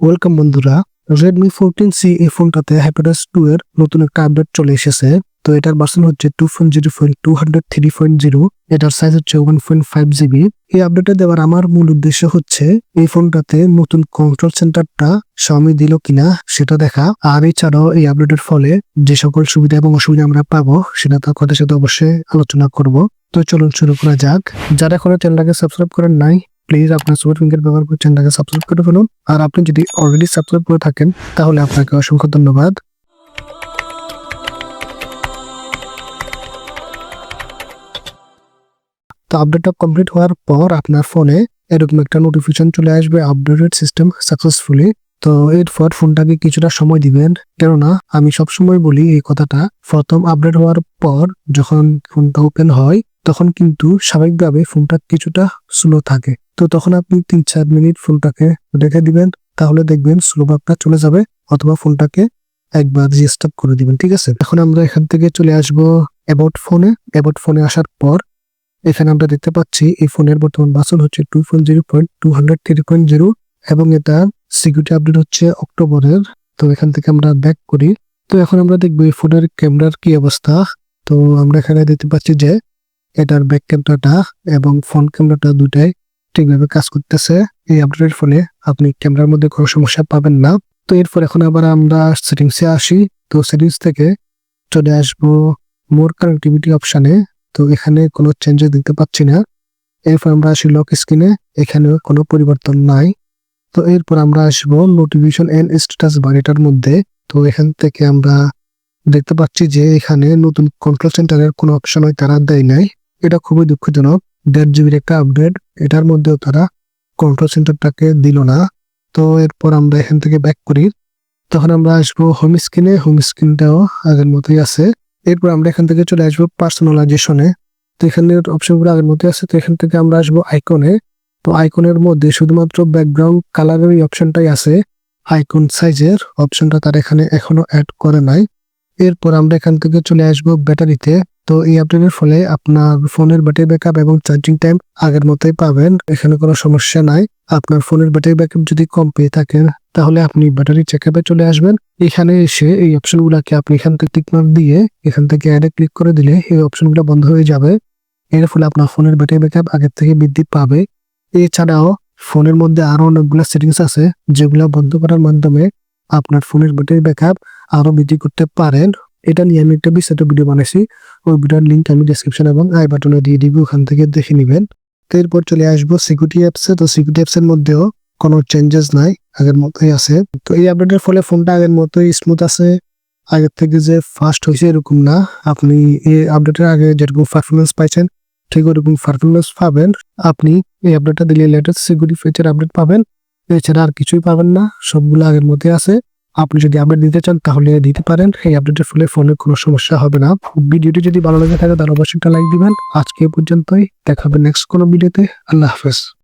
Welcome বন্ধুরা। Redmi fourteen C এই ফোনটাতে হ্যাপিটাস টু এর নতুন একটা আপডেট চলে এসেছে। তো এটার ভার্সন হচ্ছে two point zero point two hundred three point zero এটার সাইজ হচ্ছে ওয়ান পয়েন্ট ফাইভ জিবি এই আপডেটে দেওয়ার আমার মূল উদ্দেশ্য হচ্ছে, এই ফোনটাতে নতুন কন্ট্রোল সেন্টারটা স্বামী দিল কিনা সেটা দেখা। আর এছাড়াও এই আপডেটের ফলে যে সকল সুবিধা এবং অসুবিধা আমরা পাবো, সেটা তার কথা সাথে অবশ্যই আলোচনা করব। তো চলুন শুরু করা যাক। যারা এখনও চ্যানেলটাকে সাবস্ক্রাইব করেন নাই প্লিজ আপনার সুপার ফিঙ্গার ব্যবহার করে চ্যানেলটাকে সাবস্ক্রাইব করে ফেলুন। আর আপনি যদি অলরেডি সাবস্ক্রাইব করে থাকেন, তাহলে আপনাকে অসংখ্য ধন্যবাদ। তো আপডেটটা কমপ্লিট হওয়ার পর আপনার ফোনে এরকম একটা নোটিফিকেশন চলে আসবে আপডেটেড সিস্টেম সাকসেসফুলি তো এরপর ফোনটাকে কিছুটা সময় দিবেন। কেননা আমি সবসময় বলি এই কথাটা, প্রথম আপডেট হওয়ার পর যখন ফোনটা ওপেন হয় তখন কিন্তু স্বাভাবিকভাবে ফোনটা কিছুটা স্লো থাকে। তো তখন আপনি তিন চার মিনিট ফোনটাকে রেখে দিবেন, তাহলে দেখবেন স্লো ভাবটা চলে যাবে অথবা ফোনটাকে একবার রিস্টার্ট করে দিবেন, ঠিক আছে? এখন আমরা এখান থেকে চলে আসব অ্যাবাউট ফোনে অ্যাবাউট ফোনে আসার পর এখানে আমরা দেখতে পাচ্ছি এই ফোনের বর্তমান বাসন হচ্ছে two point zero point two hundred three point zero এবং এটা সিকিউরিটি আপডেট হচ্ছে অক্টোবরের। তো এখান থেকে আমরা ব্যাক করি। তো এখন আমরা দেখব এই ফোনের ক্যামেরার কি অবস্থা। তো আমরা এখানে দেখতে পাচ্ছি যে এটার ব্যাক ক্যামেরাটা এবং ফ্রন্ট ক্যামেরাটা দুটাই ঠিকভাবে কাজ করতেছে। এই আপডেটের ফলে আপনি ক্যামেরার মধ্যে কোনো সমস্যা পাবেন না। তো এরপর এখন আবার আমরা সেটিংসে আসি। তো সেটিংস থেকে চলে আসব মোর কানেক্টিভিটি অপশানে তো এখানে কোনো চেঞ্জেস দেখতে পাচ্ছি না। এরপর আমরা আসি লক স্ক্রিনে এখানেও কোনো পরিবর্তন নাই। তো এরপর আমরা আসব নোটিফিকেশন এন্ড স্ট্যাটাস বার এটার মধ্যে। তো এখান থেকে আমরা দেখতে পাচ্ছি যে এখানে নতুন কন্ট্রোল সেন্টারের কোনো অপশন তারা দেয় নাই। এটা খুবই দুঃখজনক। দেড় জিবির একটা আপডেট এটার মধ্যেও তারা কন্ট্রোল সেন্টারটাকে দিল না। তো এরপর আমরা এখান থেকে ব্যাক করি। তখন আমরা আসব হোম স্ক্রিনে হোম স্ক্রিনটাও আগের মতোই আছে। এরপর আমরা এখান থেকে চলে আসব পার্সোনালাইজেশনে তো এখানের অপশনগুলো আগের মতোই আছে। তো এখান থেকে আমরা আসব আইকনে তো আইকনের মধ্যে শুধুমাত্র ব্যাকগ্রাউন্ড কালারের এই অপশনটাই আছে। আইকন সাইজের অপশনটা তার এখানে এখনও অ্যাড করে নাই। এরপর আমরা এখান থেকে চলে আসব ব্যাটারিতে তো এই আপডেটের ফলে আপনার ফোনের ব্যাটারি ব্যাকআপ এবং চার্জিং টাইম আগের মতোই পাবেন। এখানে কোনো সমস্যা নাই। আপনার ফোনের ব্যাটারি ব্যাকআপ যদি কম পেয়ে থাকেন, তাহলে আপনি ব্যাটারি চেকআপে চলে আসবেন। এখানে এসে এই অপশনগুলোকে আপনি এখান থেকে টিক মার্ক দিয়ে এখান থেকে অ্যাডে ক্লিক করে দিলে এই অপশনগুলো বন্ধ হয়ে যাবে। এর ফলে আপনার ফোনের ব্যাটারি ব্যাকআপ আগের থেকে বৃদ্ধি পাবে। এছাড়াও ফোনের মধ্যে আরও অনেকগুলো সেটিংস আছে, যেগুলো বন্ধ করার মাধ্যমে আপনার ফোনের ব্যাটারি ব্যাকআপ আরও বৃদ্ধি করতে পারেন। এটা নিয়ে আমি একটা বিস্তারিত ভিডিও বানাইছি। ওই ভিডিওর লিঙ্ক আমি ডিসক্রিপশন এবং আই বাটনে দিয়ে দিব, ওখান থেকে দেখে নেবেন। তো এরপর চলে আসব সিকিউরিটি অ্যাপসে তো সিকিউরিটি অ্যাপসের মধ্যেও কোনো চেঞ্জেস নাই, আগের মতোই আছে। তো এই আপডেটের ফলে ফোনটা আগের মতোই স্মুথ আছে। আগের থেকে যে ফাস্ট হয়েছে এরকম না। আপনি এই আপডেটের আগে যেরকম পারফরমেন্স পাইছেন, ঠিক ওরকম পারফরমেন্স পাবেন। আপনি এই আপডেটটা দিলে লেটেস্ট সিকিউরিটি ফিচার আপডেট পাবেন। এছাড়া আর কিছুই পাবেন না। সবগুলো আগের মধ্যে আছে। আপনি যদি আপডেট দিতে চান, তাহলে দিতে পারেন। এই আপডেটের ফলে ফোনে কোনো সমস্যা হবে না। ভিডিওটি যদি ভালো লাগে থাকে তাহলে অবশ্যই একটা লাইক দিবেন। আজকে পর্যন্তই। দেখা হবে নেক্সট কোনো ভিডিওতে আল্লাহ হাফেজ।